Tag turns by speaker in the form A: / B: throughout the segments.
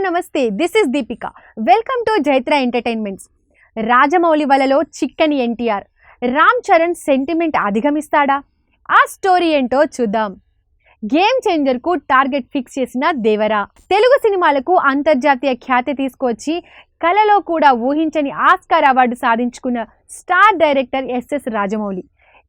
A: నమస్తే. This is Deepika welcome to Jaitra entertainments Rajamouli వలలో చిక్కని ఎన్టీఆర్. రామ్ చరణ్ సెంటిమెంట్ అధిగమిస్తాడా? ఆ స్టోరీ ఏంటో చూద్దాం. గేమ్ చేంజర్కు టార్గెట్ ఫిక్స్ చేసిన దేవరా. తెలుగు సినిమాలకు అంతర్జాతీయ ఖ్యాతి తీసుకొచ్చి కలలో కూడా ఊహించని ఆస్కార్ అవార్డు సాధించుకున్న స్టార్ డైరెక్టర్ ఎస్ఎస్ రాజమౌళి.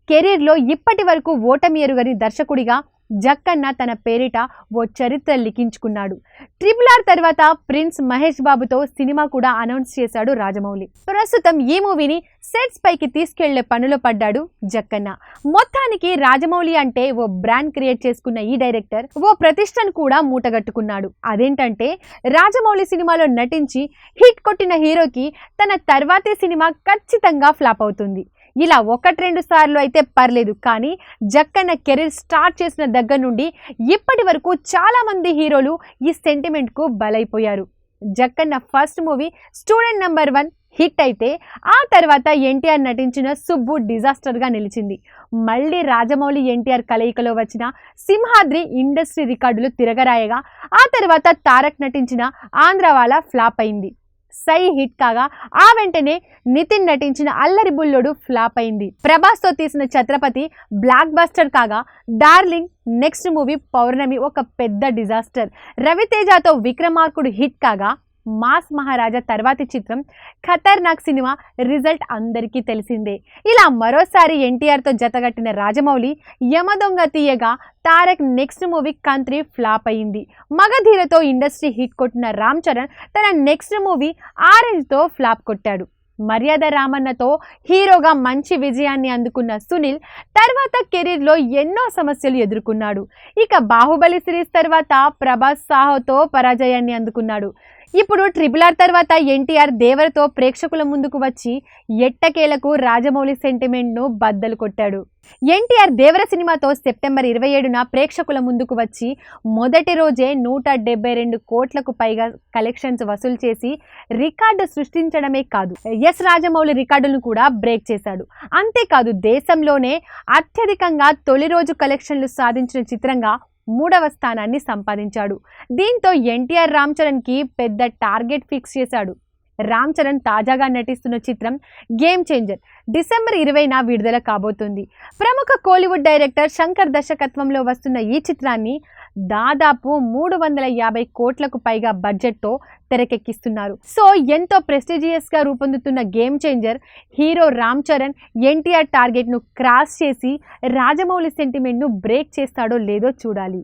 A: కెరీర్లో ఇప్పటి వరకు ఓటమి ఎరుగని దర్శకుడిగా జక్కన్న తన పేరిట ఓ చరిత్ర లిఖించుకున్నాడు. ట్రిపుల్ ఆర్ తర్వాత ప్రిన్స్ మహేష్ బాబుతో సినిమా కూడా అనౌన్స్ చేశాడు రాజమౌళి. ప్రస్తుతం ఈ మూవీని సెట్స్ పైకి తీసుకెళ్ళే పనులు పడ్డాడు జక్కన్న. మొత్తానికి రాజమౌళి అంటే ఓ బ్రాండ్ క్రియేట్ చేసుకున్న ఈ డైరెక్టర్ ఓ ప్రతిష్టను కూడా మూటగట్టుకున్నాడు. అదేంటంటే రాజమౌళి సినిమాలో నటించి హిట్ కొట్టిన హీరోకి తన తర్వాతి సినిమా ఖచ్చితంగా ఫ్లాప్ అవుతుంది. ఇలా ఒకటి రెండు సార్లు అయితే పర్లేదు కానీ జక్కన్న కెరీర్ స్టార్ట్ చేసిన దగ్గర నుండి ఇప్పటి వరకు చాలామంది హీరోలు ఈ సెంటిమెంట్కు బలైపోయారు. Jakkanna first movie student number one hit అయితే ఆ తర్వాత ఎన్టీఆర్ నటించిన సుబ్బు డిజాస్టర్గా నిలిచింది. మళ్ళీ రాజమౌళి ఎన్టీఆర్ కలయికలో వచ్చిన సింహాద్రి ఇండస్ట్రీ రికార్డులు తిరగరాయగా ఆ తర్వాత తారక్ నటించిన ఆంధ్రవాల ఫ్లాప్ అయింది. సై హిట్ కాగా ఆ వెంటనే నితిన్ నటించిన అల్లరి బుల్లోడు ఫ్లాప్ అయింది. ప్రభాస్తో తీసిన ఛత్రపతి బ్లాక్ బస్టర్ కాగా డార్లింగ్ నెక్స్ట్ మూవీ పౌర్ణమి ఒక పెద్ద డిజాస్టర్. రవితేజతో విక్రమార్కుడు హిట్ కాగా మాస్ మహారాజా తర్వాతి చిత్రం ఖతర్నాక్ సినిమా రిజల్ట్ అందరికీ తెలిసిందే. ఇలా మరోసారి ఎన్టీఆర్తో జతగట్టిన రాజమౌళి యమదొంగ తీయగా Tarak next movie Kantri flop అయింది. మగధీరతో ఇండస్ట్రీ హిట్ కొట్టిన రామ్ చరణ్ తన నెక్స్ట్ మూవీ ఆరెంజ్తో ఫ్లాప్ కొట్టాడు. మర్యాద రామన్నతో హీరోగా మంచి విజయాన్ని అందుకున్న సునీల్ తర్వాత కెరీర్లో ఎన్నో సమస్యలు ఎదుర్కొన్నాడు. ఇక బాహుబలి సిరీస్ తర్వాత ప్రభాస్ సాహోతో పరాజయాన్ని అందుకున్నాడు. ఇప్పుడు ట్రిపుల్ ఆర్ తర్వాత ఎన్టీఆర్ దేవరతో ప్రేక్షకుల ముందుకు వచ్చి ఎట్టకేలకు రాజమౌళి సెంటిమెంట్ను బద్దలు కొట్టాడు. ఎన్టీఆర్ దేవర సినిమాతో సెప్టెంబర్ ఇరవై ఏడున ప్రేక్షకుల ముందుకు వచ్చి మొదటి రోజే నూట డెబ్బై రెండు కోట్లకు పైగా కలెక్షన్స్ వసూలు చేసి రికార్డు సృష్టించడమే కాదు ఎస్ రాజమౌళి రికార్డులను కూడా బ్రేక్ చేశాడు. అంతేకాదు దేశంలోనే అత్యధికంగా తొలి రోజు కలెక్షన్లు సాధించిన చిత్రంగా మూడవ స్థానాన్ని సంపాదించాడు. దీంతో ఎన్టీఆర్ రామ్ చరణ్కి పెద్ద టార్గెట్ ఫిక్స్ చేశాడు. రామ్ చరణ్ తాజాగా నటిస్తున్న చిత్రం గేమ్ చేంజర్ డిసెంబర్ ఇరవైన విడుదల కాబోతుంది. ప్రముఖ కోలీవుడ్ డైరెక్టర్ శంకర్ దర్శకత్వంలో వస్తున్న ఈ చిత్రాన్ని దాదాపు మూడు వందల యాభై కోట్లకు పైగా బడ్జెట్తో తెరకెక్కిస్తున్నారు. సో ఎంతో ప్రెస్టీజియస్గా రూపొందుతున్న game changer hero Ram Charan NTR టార్గెట్ను cross చేసి రాజమౌళి సెంటిమెంట్ను బ్రేక్ చేస్తాడో లేదో చూడాలి.